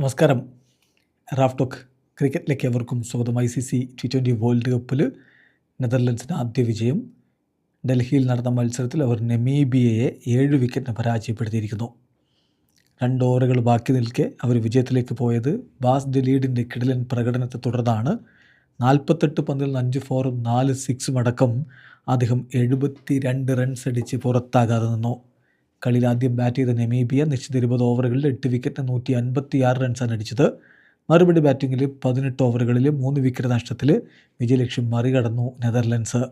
നമസ്കാരം. റാഫ്ടോക്ക് ക്രിക്കറ്റിലേക്ക് എവർക്കും സ്വാഗതം. I C C T twenty world കപ്പിൽ നെതർലൻഡ്സിന് ആദ്യ വിജയം. ഡൽഹിയിൽ നടന്ന മത്സരത്തിൽ അവർ നെമീബിയയെ ഏഴ് വിക്കറ്റിന് പരാജയപ്പെടുത്തിയിരിക്കുന്നു. രണ്ട് ഓവറുകൾ ബാക്കി നിൽക്കെ അവർ വിജയത്തിലേക്ക് പോയത് ബാസ് ഡെലീഡിന്റെ കിടലൻ പ്രകടനത്തെ തുടർന്നാണ്. നാൽപ്പത്തെട്ട് പന്തിൽ നിന്ന് അഞ്ച് ഫോറും നാല് സിക്സും അടക്കം അദ്ദേഹം എഴുപത്തി രണ്ട് റൺസ് അടിച്ച് പുറത്താകാതെ നിന്നു. കളിയിൽ ആദ്യം ബാറ്റ് ചെയ്ത നെമീബിയ നിശ്ചിത ഇരുപത് ഓവറുകളിൽ എട്ട് വിക്കറ്റ് നൂറ്റി അൻപത്തി ആറ് റൺസാണ് അടിച്ചത്. മറുപടി ബാറ്റിങ്ങിൽ പതിനെട്ട് ഓവറുകളിൽ മൂന്ന് വിക്കറ്റ് നഷ്ടത്തിൽ വിജയലക്ഷ്യം മറികടന്നു നെതർലൻഡ്സ്.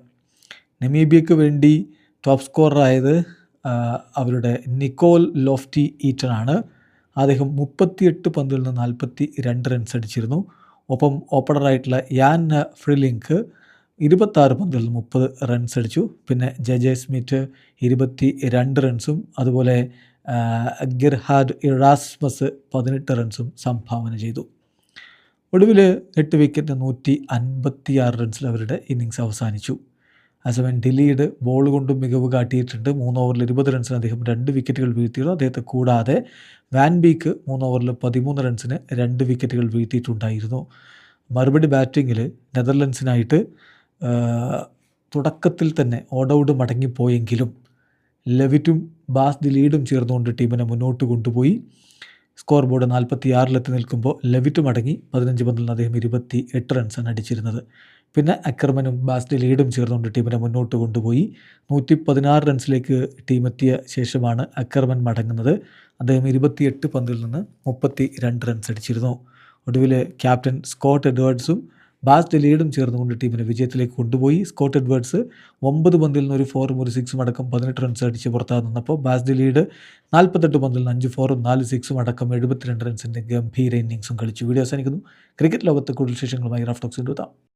നെമീബിയയ്ക്ക് വേണ്ടി ടോപ്പ് സ്കോററായത് അവരുടെ നിക്കോൽ ലോഫ്റ്റി ഈറ്റൺ ആണ്. അദ്ദേഹം മുപ്പത്തിയെട്ട് പന്തിൽ നിന്ന് നാൽപ്പത്തി രണ്ട് റൺസ് അടിച്ചിരുന്നു. ഒപ്പം ഓപ്പണറായിട്ടുള്ള യാൻ ഫ്രിലിങ്ക് ഇരുപത്താറ് നിന്ന് മുപ്പത് റൺസ് അടിച്ചു. പിന്നെ ജെ ജെ സ്മിത്ത് ഇരുപത്തി രണ്ട് റൺസും അതുപോലെ ഗിർഹാഡ് ഇറാസ്മസ് പതിനെട്ട് റൺസും സംഭാവന ചെയ്തു. ഒടുവിൽ എട്ട് വിക്കറ്റ് നൂറ്റി അൻപത്തി ആറ് റൺസിൽ അവരുടെ ഇന്നിങ്സ് അവസാനിച്ചു. അതേസമയം ഡിലീഡ് ബോൾ കൊണ്ടും മികവ് കാട്ടിയിട്ടുണ്ട്. മൂന്ന് ഓവറിൽ ഇരുപത് റൺസിന് അദ്ദേഹം രണ്ട് വിക്കറ്റുകൾ വീഴ്ത്തിയിരുന്നു. അദ്ദേഹത്തെ കൂടാതെ വാൻ ബീക്ക് മൂന്ന് ഓവറിൽ പതിമൂന്ന് റൺസിന് രണ്ട് വിക്കറ്റുകൾ വീഴ്ത്തിയിട്ടുണ്ടായിരുന്നു. മറുപടി ബാറ്റിങ്ങിൽ നെതർലൻഡ്സിനായിട്ട് തുടക്കത്തിൽ തന്നെ ഓൾ ഔട്ട് മടങ്ങിപ്പോയെങ്കിലും ലെവിറ്റും ബാസ് ദി ലീഡും ചേർന്നുകൊണ്ട് ടീമിനെ മുന്നോട്ട് കൊണ്ടുപോയി. സ്കോർ ബോർഡ് നാൽപ്പത്തി ആറിലെത്തി നിൽക്കുമ്പോൾ ലെവിറ്റ് മടങ്ങി പതിനഞ്ച് പന്തിൽ അദ്ദേഹം ഇരുപത്തി എട്ട് റൺസാണ് അടിച്ചിരുന്നത്. പിന്നെ അക്രമനും ബാസ് ലീഡും ചേർന്നുകൊണ്ട് ടീമിനെ മുന്നോട്ട് കൊണ്ടുപോയി. നൂറ്റി പതിനാറ് റൺസിലേക്ക് ടീമെത്തിയ ശേഷമാണ് അക്രമൻ മടങ്ങുന്നത്. അദ്ദേഹം ഇരുപത്തിയെട്ട് പന്തിൽ നിന്ന് മുപ്പത്തി രണ്ട് റൺസ് അടിച്ചിരുന്നു. ഒടുവിൽ ക്യാപ്റ്റൻ സ്കോട്ട് എഡ്വേർഡ്സും ബാസ് ലീഡും ചേർന്നുകൊണ്ട് ടീമിനെ വിജയത്തിലേക്ക് കൊണ്ടുപോയി. സ്കോട്ട് എഡ്വേർഡ്സ് ഒമ്പത് പന്തിൽ നിന്ന് ഒരു ഫോറും ഒരു സിക്സും അടക്കം പതിനെട്ട് റൺസ് അടിച്ച് പുറത്താ നിന്നപ്പോൾ ബാസ് ലീഡ് നാൽപ്പത്തെട്ട് പന്തിൽ നിന്ന് അഞ്ച് ഫോറും നാല് സിക്സും അടക്കം എഴുപത്തിരണ്ട് റൺസിന്റെ ഗംഭീര ഇന്നിങ്സും കളിച്ചു. വീഡിയോ അവസാനിക്കുന്നു. ക്രിക്കറ്റ് ലോകത്തെ കൂടുതൽ വിശേഷങ്ങളുമായി റാഫ്റ്റോക്സ് എത്താം